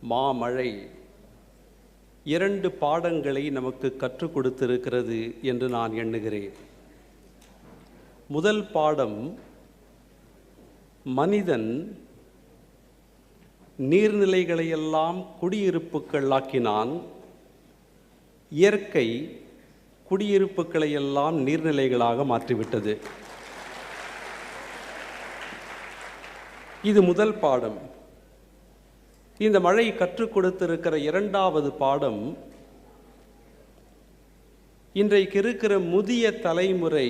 மாமழை இரண்டு பாடங்களை நமக்கு கற்றுக் கொடுத்திருக்கிறது என்று நான் எண்ணுகிறேன். முதல் பாடம் மனிதன் நீர்நிலைகளையெல்லாம் குடியிருப்புகளாக்கினான் இயற்கை குடியிருப்புகளையெல்லாம் நீர்நிலைகளாக மாற்றிவிட்டது. இது முதல் பாடம். இந்த மழை கற்றுக் கொடுத்திருக்கிற இரண்டாவது பாடம் இன்றைக்கு இருக்கிற முதிய தலைமுறை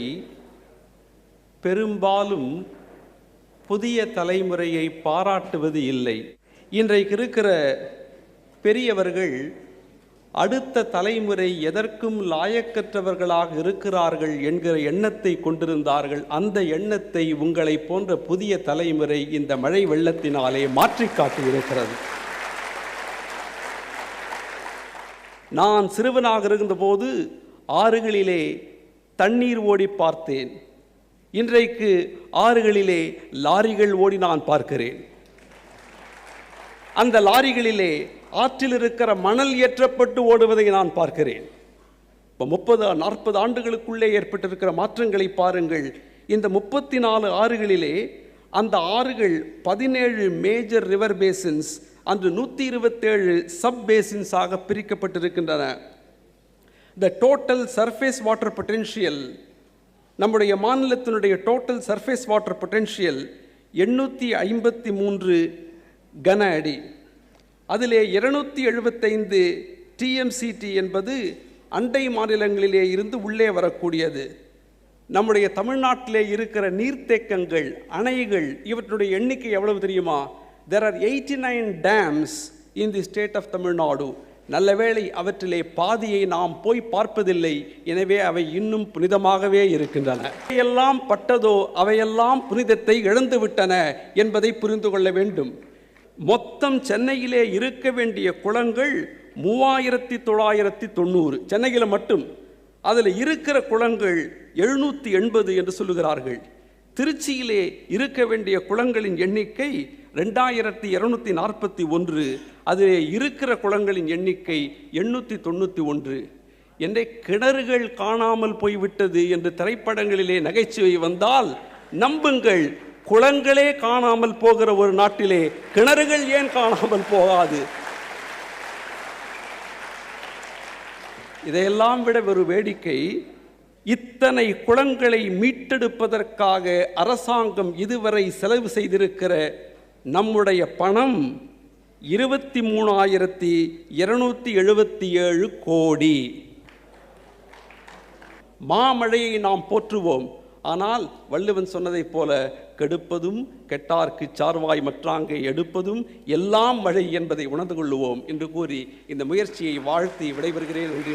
பெரும்பாலும் புதிய தலைமுறையை பாராட்டுவது இல்லை. இன்றைக்கு இருக்கிற பெரியவர்கள் அடுத்த தலைமுறை எதற்கும் லாயக்கற்றவர்களாக இருக்கிறார்கள் என்கிற எண்ணத்தை கொண்டிருந்தார்கள். அந்த எண்ணத்தை உங்களை போன்ற புதிய தலைமுறை இந்த மழை வெள்ளத்தினாலே மாற்றி காட்டியிருக்கிறது நான் சிறுவனாக இருந்தபோது ஆறுகளிலே தண்ணீர் ஓடி பார்த்தேன். இன்றைக்கு ஆறுகளிலே லாரிகள் ஓடி நான் பார்க்கிறேன். அந்த லாரிகளிலே ஆற்றில் இருக்கிற மணல் ஏற்றப்பட்டு ஓடுவதை நான் பார்க்கிறேன். இப்போ முப்பது நாற்பது ஆண்டுகளுக்குள்ளே ஏற்பட்டிருக்கிற மாற்றங்களை பாருங்கள். இந்த முப்பத்தி நாலு ஆறுகளிலே அந்த ஆறுகள் பதினேழு மேஜர் ரிவர் பேசின்ஸ் அன்று நூற்றி இருபத்தேழு சப் பேசின்ஸாக பிரிக்கப்பட்டிருக்கின்றன. The total surface water potential நம்முடைய மாநிலத்தினுடைய டோட்டல் சர்ஃபேஸ் வாட்டர் பொட்டென்ஷியல் எண்ணூற்றி ஐம்பத்தி மூன்று கன அடி. அதிலே இருநூத்தி எழுபத்தைந்து டிஎம்சிடி என்பது அண்டை மாநிலங்களிலே இருந்து உள்ளே வரக்கூடியது. நம்முடைய தமிழ்நாட்டிலே இருக்கிற நீர்த்தேக்கங்கள் அணைகள் இவற்றுடைய எண்ணிக்கை எவ்வளவு தெரியுமா? There are eighty nine dams in the state of Tamil Nadu நல்லவேளை அவற்றிலே பாதியை நாம் போய் பார்ப்பதில்லை. எனவே அவை இன்னும் புனிதமாகவே இருக்கின்றன. எல்லாம் பட்டதோ அவையெல்லாம் புனிதத்தை இழந்துவிட்டன என்பதை புரிந்து கொள்ள வேண்டும். மொத்தம் சென்னையிலே இருக்க வேண்டிய குளங்கள் மூவாயிரத்தி தொள்ளாயிரத்தி தொண்ணூறு. சென்னையில் மட்டும். அதில் இருக்கிற குளங்கள் எழுநூற்றி எண்பது என்று சொல்லுகிறார்கள். திருச்சியிலே இருக்க வேண்டிய குளங்களின் எண்ணிக்கை ரெண்டாயிரத்தி இரநூத்தி நாற்பத்தி ஒன்று அதில் இருக்கிற குளங்களின் எண்ணிக்கை எண்ணூற்றி தொண்ணூற்றி ஒன்று. என்னை கிணறுகள் காணாமல் போய்விட்டது என்று திரைப்படங்களிலே நகைச்சுவை வந்தால் நம்புங்கள் குளங்களே காணாமல் போகிற ஒரு நாட்டிலே கிணறுகள் ஏன் காணாமல் போகாது? இதையெல்லாம் விட ஒரு வேடிக்கை இத்தனை குளங்களை மீட்டெடுப்பதற்காக அரசாங்கம் இதுவரை செலவு செய்திருக்கிற நம்முடைய பணம் இருபத்தி மூணாயிரத்தி இருநூத்தி எழுபத்தி ஏழு கோடி. மாமழையை நாம் போற்றுவோம். ஆனால் வள்ளுவன் சொன்னதைப் போல கெடுப்பதும் கெட்டார்க்கு சார்வாய் மற்றாங்கை எடுப்பதும் எல்லாம் மழை என்பதை உணர்ந்து கொள்ளுவோம் என்று கூறி இந்த முயற்சியை வாழ்த்தி விடைபெறுகிறேன். நன்றி